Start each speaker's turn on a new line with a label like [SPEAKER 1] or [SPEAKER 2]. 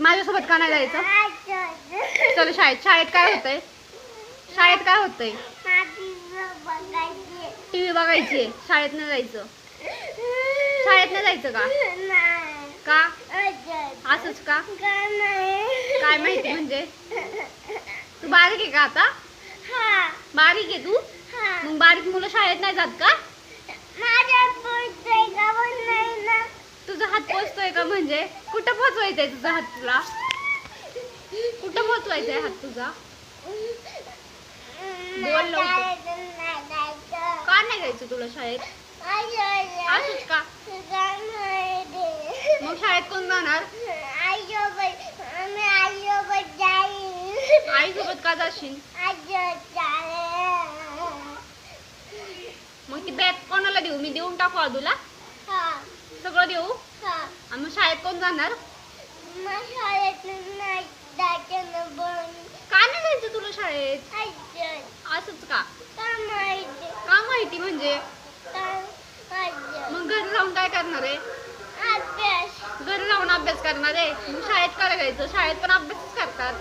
[SPEAKER 1] माझ्यासोबत का नाही जायचं? चल शाळेत. शाळेत काय होतंय? शाळेत काय होतंय? टीव्ही बघायची शाळेत नाही जायचं. शाळेत नाही जायचं का? का? असंच का? काय माहिती म्हणजे? तू बारीक आहे का आता? बारीक आहे तू? मग बारीक मुलं शाळेत नाही जात का? पोचतोय का म्हणजे? कुठं पोचवायचंय तुझा हात तुला? कुठं पोचवायचंय हात तुझा? बोल. का नाही जायचं तुला शाळेत? असंच का? मग शाळेत कोण जाणार? आई सोबत का जाशील? मग ती बॅग कोणाला देऊ? मी देऊन टाकू तुला सगळं देऊ? आणि मग शाळेत कोण जाणार का नाही जायचं तुला शाळेत? असंच का? का माहिती? म्हणजे? मग घरी जाऊन काय करणार आहे? घरी जाऊन अभ्यास करणार आहे? मग शाळेत काय करायचं? शाळेत पण अभ्यासच करतात.